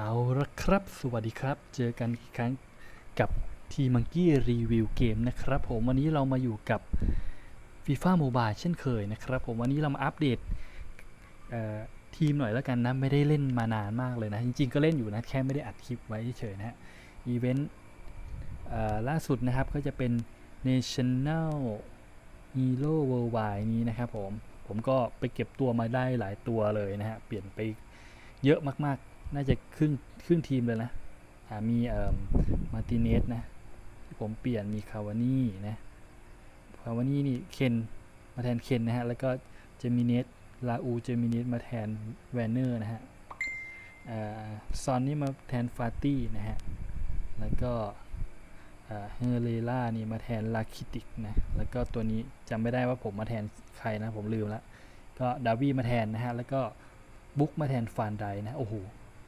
เอาละครับ สวัสดีครับ เจอกันอีกครั้งกับทีมังกี้รีวิวเกมนะครับผมวันนี้เรามาอยู่กับ FIFA Mobile เช่นเคยนะครับผมวันนี้เรามาอัปเดตทีมหน่อยแล้วกันนะ ไม่ได้เล่นมานานมากเลยนะ จริงๆก็เล่นอยู่นะ แค่ไม่ได้อัดคลิปไว้เฉยนะฮะอีเวนต์ล่าสุดนะครับก็จะเป็น National Hero Worldwide นี้นะครับผม ผมก็ไปเก็บตัวมาได้หลายตัวเลยนะฮะ เปลี่ยนไปเยอะมากๆ น่าจะครึ่งครึ่งทีมเลยนะมีเอ่อมาติเนสนะที่ผมเปลี่ยนมีคาวานี่นะคาวานี่นี่เคนมาแทนเคนนะฮะแล้วก็เจมิเนสลาอูเจมิเนสมาแทนแวนเนอร์นะฮะอ่าซอนนี่มาแทนฟาตี้นะฮะแล้วก็เฮเรล่านี่มาแทนลาคิติกนะแล้วก็ตัวนี้จำไม่ได้ว่าผมมาแทนใครนะผมลืมละก็ดาวี่มาแทนนะฮะแล้วก็บุ๊กมาแทนฟานไดนะโอ้โห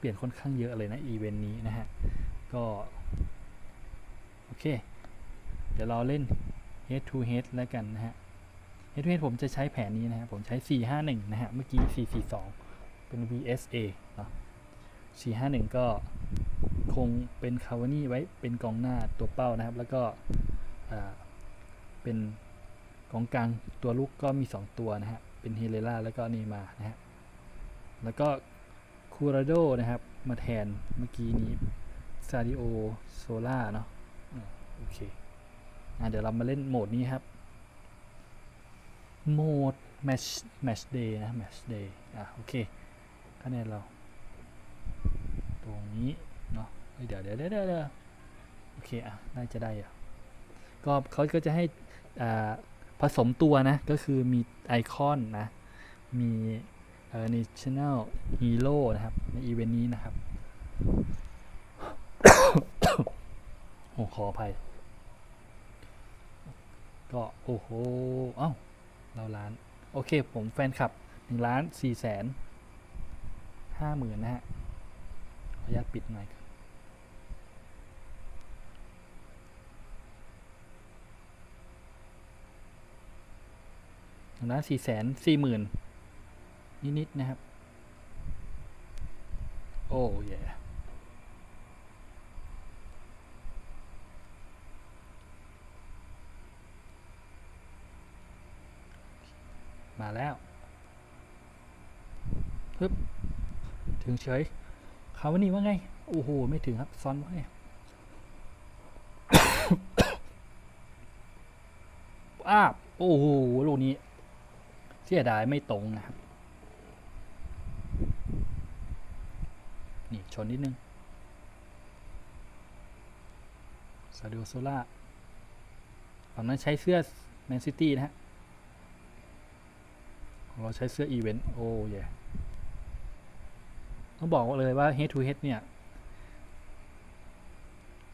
เปลี่ยนค่อนข้างเยอะเลยนะอีเวนต์นี้นะฮะ ก็ โอเค เดี๋ยวเราเล่น head to head แล้วกันนะฮะ head to head ผมจะใช้แผนนี้นะฮะ ผมใช้ 451 นะฮะ เมื่อกี้ 442 เป็น VSA เนาะ451 ก็คงเป็นคาวานี่ไว้เป็นกองหน้าตัวเป้านะครับ แล้วก็เป็นกองกลางตัวลูกก็มี 2 ตัวนะฮะ เป็นเฮเลล่าแล้วก็นีมานะฮะ แล้วก็ คูราโดนะครับ มาแทนเมื่อกี้นี้ซาดิโอโซล่าเนาะโอเคอะเดี๋ยวเรามาเล่นโหมดนี้ครับ โหมด match match day นะ match day อะโอเคคะแนนเรา ตรงนี้เนาะเดี๋ยวเดี๋ยวเดี๋ยวเดี๋ยวโอเคอะน่าจะได้อะก็เขาก็จะให้อ่าผสมตัวนะ ก็คือมีไอคอนนะ มี national hero นะครับ ในอีเวนต์นี้นะครับโอ้ขออภัย ก็โอ้โห เอ้า เราล้าน โอเค ผมแฟนคลับหนึ่งล้านสี่แสนห้าหมื่นนะฮะ ขออนุญาตปิดหน่อยครับหนึ่งล้านสี่แสนสี่หมื่น นิดๆนะครับ โอ้ยมาแล้วฮึบถึงเฉยคำว่านี่ว่าไง โอ้โห ไม่ถึงครับ ซ้อนว่าไงอ้าบโอ้โห ลูกนี้ เสียดายไม่ตรงนะครับ นี่ชนนิดนึงซาดิโอโซล่าฝั่งนั้นใช้เสื้อแมนซิตี้นะฮะของเราใช้เสื้ออีเวนต์โอ้ยต้องบอกเลยว่า head to head เนี่ย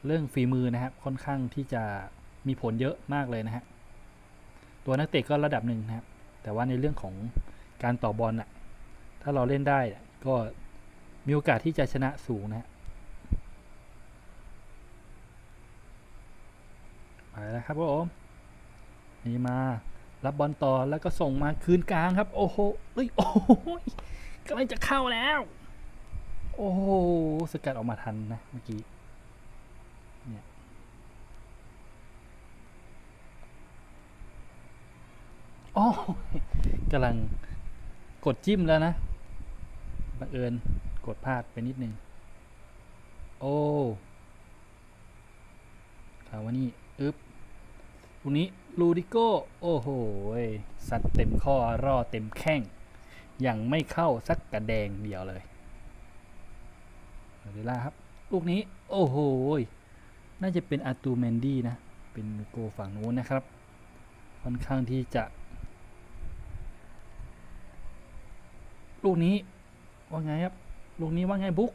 เรื่องฝีมือนะครับ ค่อนข้างที่จะมีผลเยอะมากเลยนะฮะ ตัวนักเตะก็ระดับหนึ่งนะครับ แต่ว่าในเรื่องของการต่อบอลอะถ้าเราเล่นได้ก็ มีโอกาสที่จะชนะสูงนะฮะไปแล้วครับผมนี่มารับบอลต่อแล้วก็ส่งมาคืนกลางครับ โอ้โหเอ้ยโอ้โหกำลังจะเข้าแล้ว โอ้โหสกัดออกมาทันนะเมื่อกี้เนี่ยโอ้กำลังกดจิ้มแล้วนะบังเอิญ กดพลาดไปนิดนึง โอ้คาวานี่อึ๊บลูกนี้ลูดิโก้ โอ้โหสัตว์เต็มข้อรอเต็มแข้ง ยังไม่เข้าสักกระแดงเดียวเลยเวลาครับ ลูกนี้ โอ้โห น่าจะเป็นอาตูแมนดี้นะ เป็นโกฝั่งนู้นนะครับ ค่อนข้างที่จะ ลูกนี้ ว่าไงครับ ลูกนี้ว่าไงบุ๊ก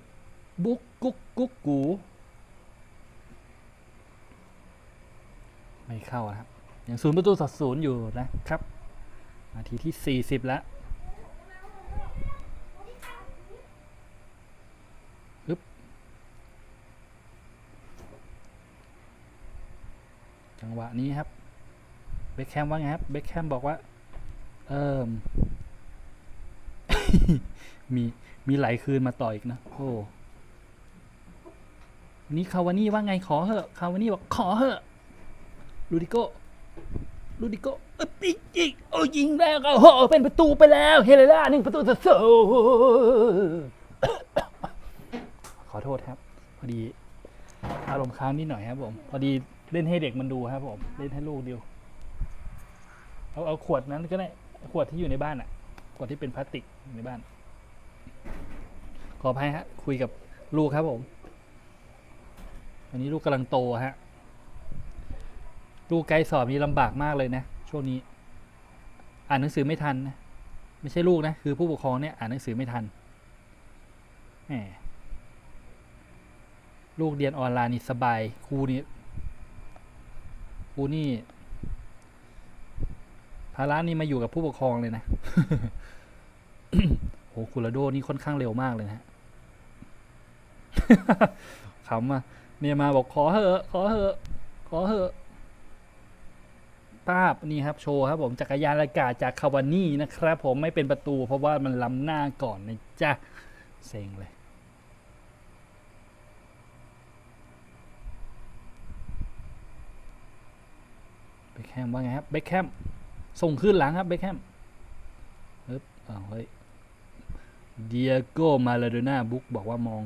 บุ๊กกุ๊กกุ๊กกูไม่เข้านะครับยังศูนย์ประตูต่อศูนย์อยู่นะครับ นาทีที่ 40 แล้วปึ๊บจังหวะนี้ครับเบคแคมว่าไงครับเบคแคมบอกว่า เอิม มีมีไหลคืนมาต่ออีกนะโอ้นนี้คาวานี่ว่าไงขอเหอะคาวานี่บอกขอเหอะลูดิโก้ลูดิโก้เอ้ยอีกอีกโอ้ยิงแล้วก็โอ้โหเป็นประตูไปแล้วเฮเลล่าหนึ่งประตูต่อศูนย์ขอโทษครับ พอดีอารมณ์ค้างนิดหน่อยครับผม พอดีเล่นให้เด็กมันดูครับผม เล่นให้ลูกดูเอาเอาขวดนั้นก็ได้ขวดที่อยู่ในบ้านอะข วดที่เป็นพลาสติกในบ้าน ขออภัยฮะ คุยกับลูกครับผม อันนี้ลูกกำลังโตฮะ ลูกไกลสอบนี้ลำบากมากเลยนะ ช่วงนี้ อ่านหนังสือไม่ทันนะ ไม่ใช่ลูกนะ คือผู้ปกครองเนี่ยอ่านหนังสือไม่ทันแหมลูกเรียนออนไลน์นี่สบายครูนี่ครูนี่ ภาระนี่มาอยู่กับผู้ปกครองเลยนะโหคูลาโดนี่ค่อนข้างเร็วมากเลยนะขำอะเนี่ยมาบอกขอเหอะขอเหอะขอเหอะภาพนี่ครับโชว์ครับผมจักรยานอากาศจากคาวานี่นะครับ ผมไม่เป็นประตู เพราะว่ามันล้ำหน้าก่อนนะจ๊ะเซ็งเลย เบคแฮมว่าไงครับ เบคแฮม ส่งขึ้นหลังครับเบคแฮมเอ๊บอ้าวเฮ้ยเดียโกมาลาโดน่าบุกบอกว่ามอง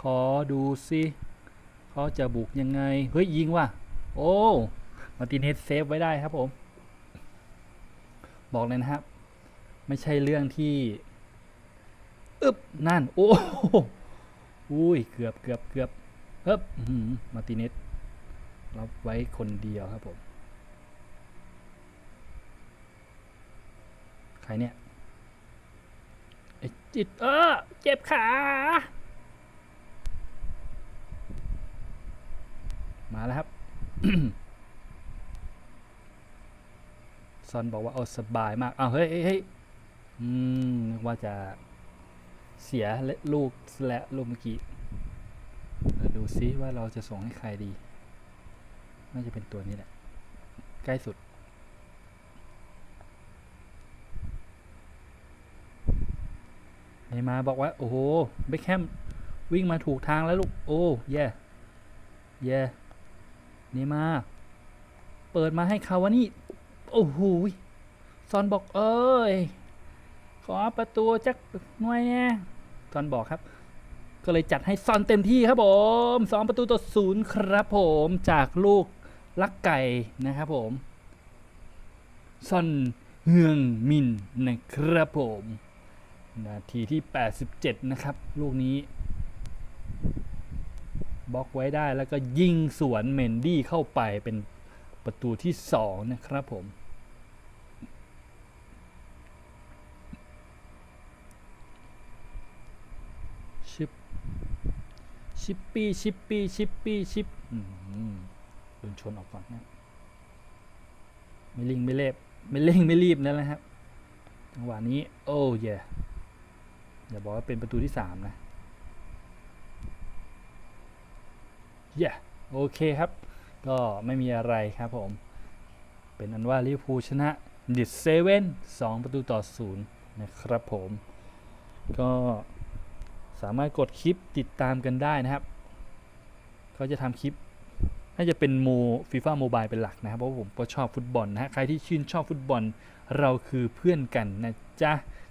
ขอดูสิเขาจะบุกยังไง เฮ้ย ยิงว่ะ โอ้มาร์ตินเฮดเซฟไว้ได้ครับผม บอกเลยนะครับ ไม่ใช่เรื่องที่อึบนั่น โอ้อุ้ย เกือบเกือบเกือบเอ๊บมาร์ติเนสรับไว้คนเดียวครับผม ใครเนี่ยไอ้จิตเออเจ็บขา มาแล้วครับซอนบอกว่าเอาสบายมากอ้าวเฮ้ยเฮ้ยเฮ้ยอืมนึกว่าจะเสียลูกและลูกเมื่อกี้เราดูซิว่าเราจะส่งให้ใครดี น่าจะเป็นตัวนี้แหละ ใกล้สุด เนย์ มาบอกว่า โอ้โหเบคแฮมวิ่งมาถูกทางแล้วลูก โอ้แย่แย่เนมา เปิดมาให้คาวานี่ โอ้โหซอนบอกเอ้ย ขอประตูจักหน่วยเนี่ยซอนบอกครับ ก็เลยจัดให้ซอนเต็มที่ครับผมสองประตูต่อศูนย์ครับผมจากลูกลักไก่นะครับผมซอนเฮืองมินนะครับผม นาทีที่ 87 นะครับ ลูกนี้บล็อกไว้ได้แล้วก็ยิงสวนเมนดี้เข้าไปเป็นประตูที่ 2 นะครับผม ชิป ชิปปี้ ชิปปี้ ชิปปี้ ชิปโดนชนออกก่อนนะไม่ลิงไม่เล็บไม่เร่งไม่รีบนั่นแหละครับจังหวะนี้ โอ้เย่ อย่าบอกว่าเป็นประตูที่สามนะเย่โอเคครับ ก็ไม่มีอะไรครับผม เป็นอันว่าลิเวอร์พูลชนะดิสเซเว่นสองประตูต่อศูนย์นะครับผม ก็สามารถกดคลิปติดตามกันได้นะครับ เขาจะทำคลิปน่าจะเป็นโมฟีฟ่าโมบายเป็นหลักนะครับ เพราะผมก็ชอบฟุตบอลนะฮะ ใครที่ชื่นชอบฟุตบอล เราคือเพื่อนกันนะจ๊ะ